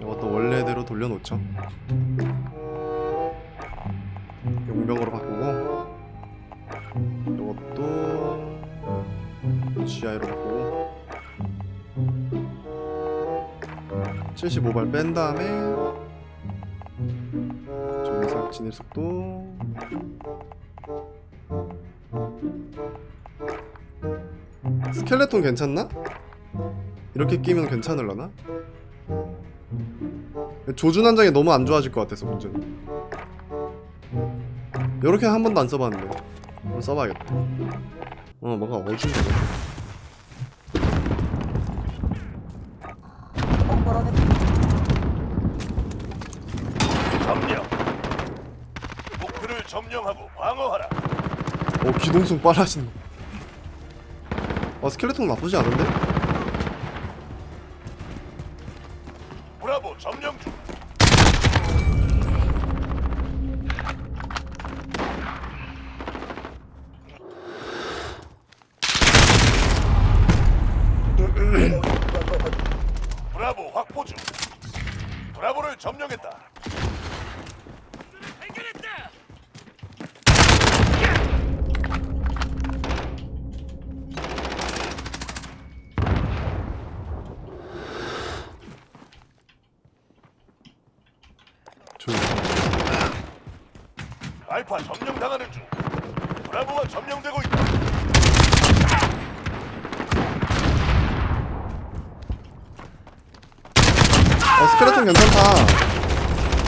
이것도 원래대로 돌려놓죠. 용병으로 바꾸고 이것도 GI로 바꾸고 75발 뺀 다음에 정sak 진입 속도 스켈레톤 괜찮나? 이렇게 끼면 괜찮을라나? 조준 한 장이 너무 안 좋아질 것 같아서 문제는 이렇게 한 번도 안 써봤는데 한번 써봐야겠다 어 뭔가 어중데 점령. 목표를 점령하고 방어하라. 어 기동성 빨라진 어 스켈레톤 나쁘지 않은데? 브라보 확보 중. 브라보를 점령했다. 알파 점령당하는 중. 브라보가 점령되고 있다. 어 스켈레톤 괜찮다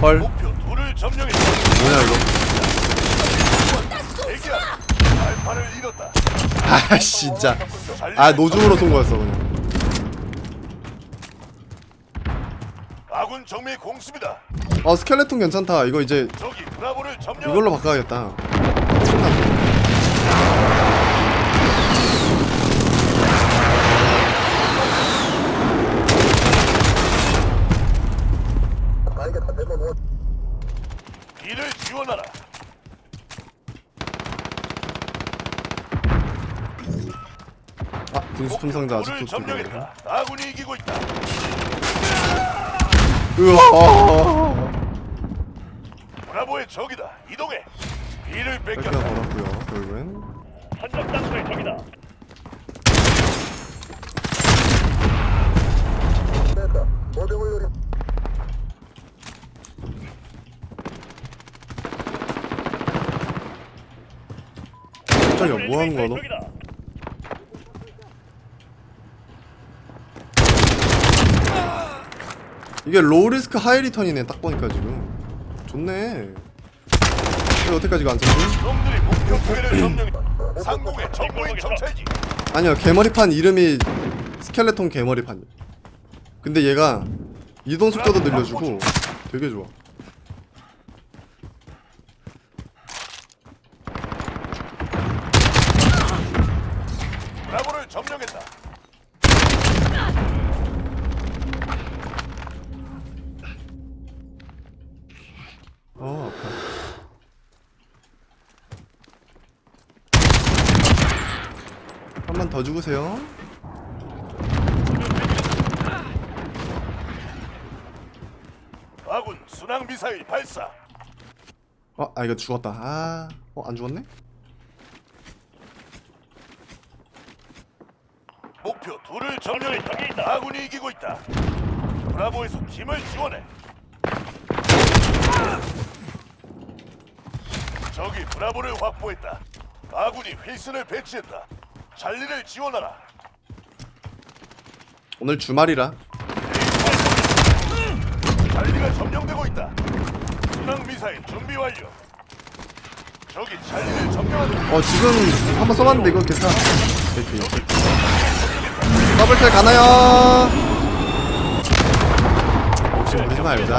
헐 목표 둘을 점령했다. 뭐냐 이거 대기하라. 알파를 잃었다. 아 진짜 아 노중으로 쏜 거였어 그냥 아군 정밀 공습이다. 어 스켈레톤 괜찮다 이거 이제 저기 브라보를 점령. 이걸로 바꿔야겠다 이를 지원하라. 아 분수품 상자 불을 아직도 들고. 점령했다. 아군이 이기고 있다. 으아 브라보의 적이다. 이동해. 이를 뺏겨 뺏겼다. 버렸고요 결국엔 한적 단수의 적이다. 갑자기 뭐 하는 거야 너? 이게 로우 리스크 하이 리턴이네 딱 보니까 지금 좋네 왜 여태까지가 안 썼지? 놈들이 목표. 상공의 정보인. 아니요 개머리판 이름이 스켈레톤 개머리판 근데 얘가 이동 속도도 늘려주고 되게 좋아 브라보를 점령했다. 어 아파 한 번 더 죽으세요 아군 순항 미사일 발사. 어? 아 이거 죽었다 아... 어? 안 죽었네? 목표 둘을 점령했다. 아군이 이기고 있다. 브라보에서 팀을 지원해. 적이 브라보를 확보했다. 아군이 휘슨을 배치했다. 잘리를 지원하라. 오늘 주말이라 잘리가 점령되고 있다. 순항 미사일 준비 완료. 적이 잘리를 점령한다. 어 지금 한번 써봤는데 이거 괜찮아 더블킬 가나요? 혹시 모르지 말자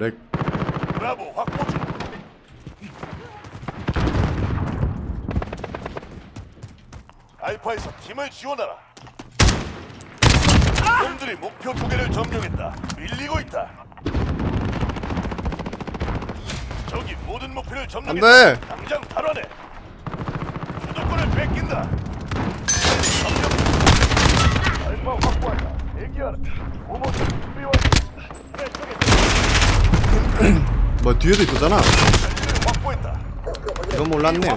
렉 브라보 확보 중. 알파에서 팀을 지원하라. 아군들이 목표 두 개를 점령했다. 밀리고 있다. 저기 모든 목표를 점령했다. 돼. 당장 탈환해. 주도권을 뺏긴다. 점령. 알파 확보한다. 대기하라. 오버드 준비 완료. 뭐 뒤에도 있었잖아. 이건 몰랐네.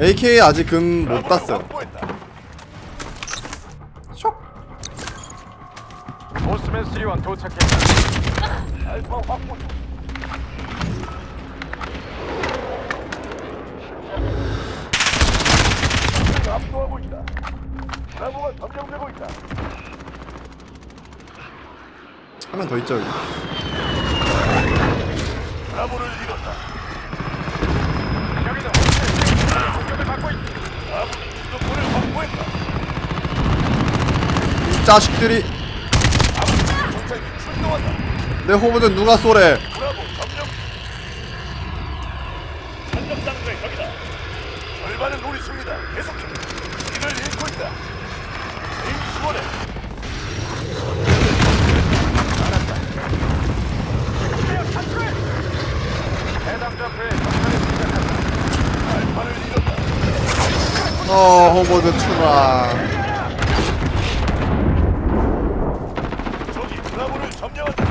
AK 아직 금 못 땄어. 쇽 보스맨 수리원 도착했다. 알파 확보 압도하고 있다. 브라보가 점령되고 있다. 한 명 더 있죠 여기 브라보를 잃었다. 여기다 공격을 받고 있다. 아군이 주도권을 확보했다. 이 자식들이 아군 정찰기 출동한다. 내 호보전 누가 쏘래 브라보 점령. 전력 장소의 적이다. 절반은 우리 승리다. 계속해. 이를 잃고 있다. 에임 지원해. 해당 좌표에 정찰이 시작한다. 알파를 잃었다. 어 호보전 추라 적이 브라보를 점령한다.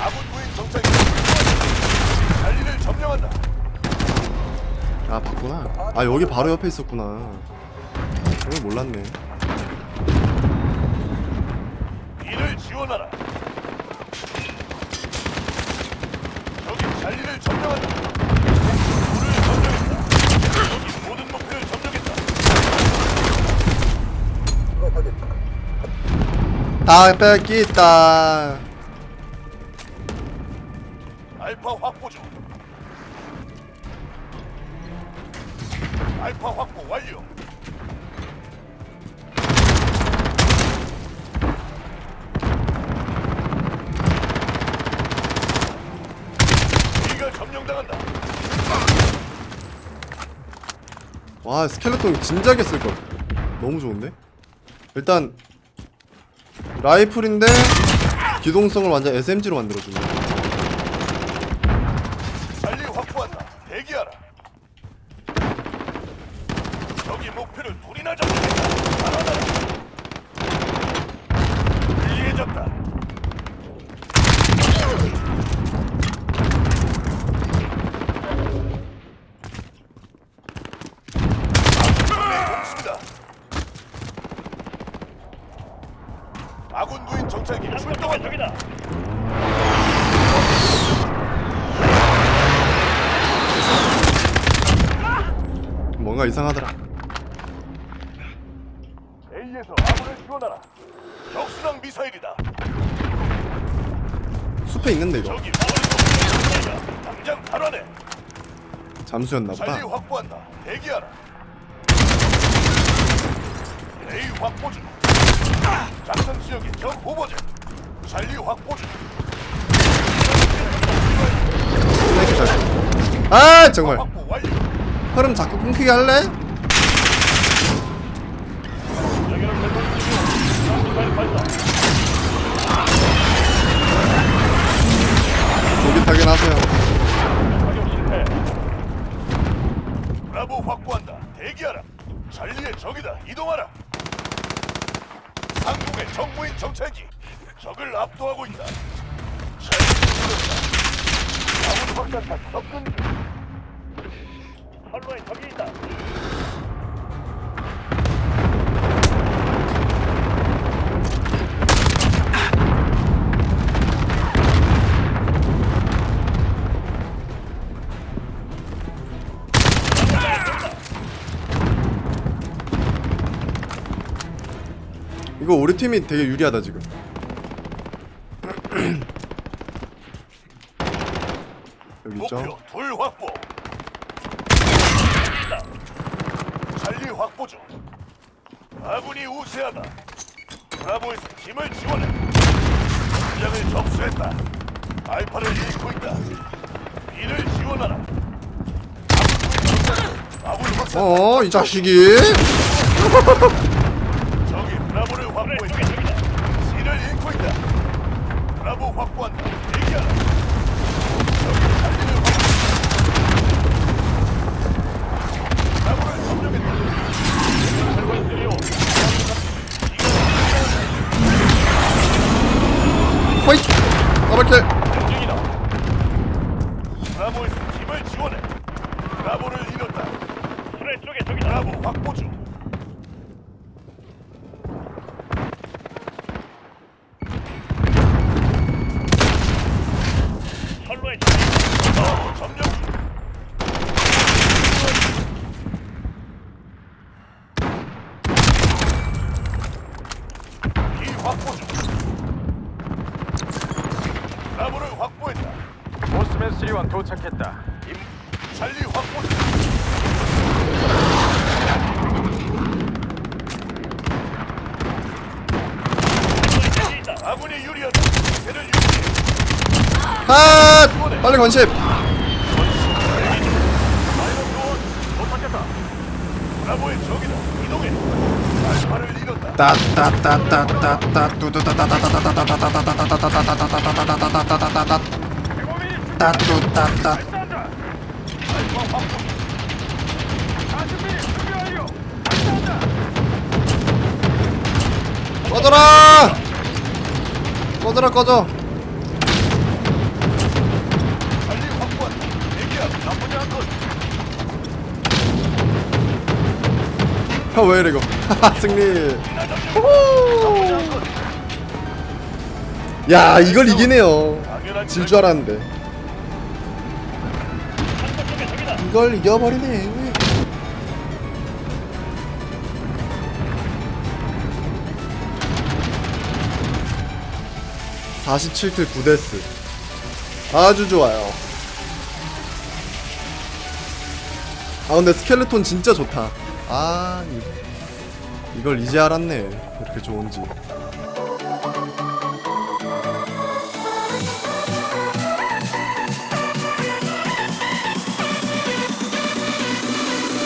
아군 무인 정찰기 달리를 점령한다. 아 봤구나 아 여기 바로 옆에 있었구나 이걸 몰랐네 이를 지원하라. 적이 달리를 점령한 다. 불을 점령했다. 적이 모든 목표를 점령했다. 다 뺏기다 알파 확보 중. 알파 확보 완료. 우리가 점령당한다. 와 스켈레톤 진작에 쓸걸 너무 좋은데? 일단 라이플인데 기동성을 완전 SMG로 만들어주네 빨 뭔가 이상하더라 A에서 아군을 지원하라. 적수당 미사일이다. 숲에 있는데 이거 머리 당장 탈환해. 잠수였나 보다 확보한다. 대기하라. A 확보 중. 작전 지역에 적 후보제. 잔리 확보 중. 스네이크 잘. 아 정말 확보 완료. 흐름 자꾸 끊기게 할래? 조깃하긴 하세요 사격 실패. 브라보 확보한다. 대기하라. 잔리의 적이다. 이동하라. 상공의 정무인 정찰기. 적을 압도하고 있다. 잘못 아군 확산탄 접근 중. 선로에 적이 있다. 이거 우리 팀이 되게 유리하다 지금 여기 있죠 목표 둘 확보. 잔리 확보 중. 아군이 우세하다. 브라보에서 팀을 지원해. 전장을 접수했다. 알파를 잃고 있다. 이를 지원하라. 아군 아군 확산. 어, 이 자식이. 적이 브라보를 확보했다. C를 잃고 있다. 브라보 확보한다. 대기하라. 적이 달리를 확보. 브라보를 점령했다. 호잇! 더블킬. 중이다. 브라보에서 팀을 지원해. 브라보를 잃었다. 수레 쪽에 적이다. 브라보 확보 중. 선로에 브라보 점령 중. 이 확보 중. 브라보를 확보했다. 3원 도착했다. 임 살리 확보 중. 아군이 유리하다. 세를 유리해. 아! 빨리 건십. 도착했다. 브라보의 적이다. 이동해. 알파를 잃었다. 따따따따따따. 빨리 따뚜따따. 꺼져라! 꺼져라 꺼져. 형왜 이래 이거? 승리. 야 이걸 이기네요. 질 줄 알았는데. 이걸 이겨버리네. 47킬 9데스. 아주 좋아요. 아 근데 스켈레톤 진짜 좋다. 아 이, 이걸 이제 알았네. 이렇게 좋은지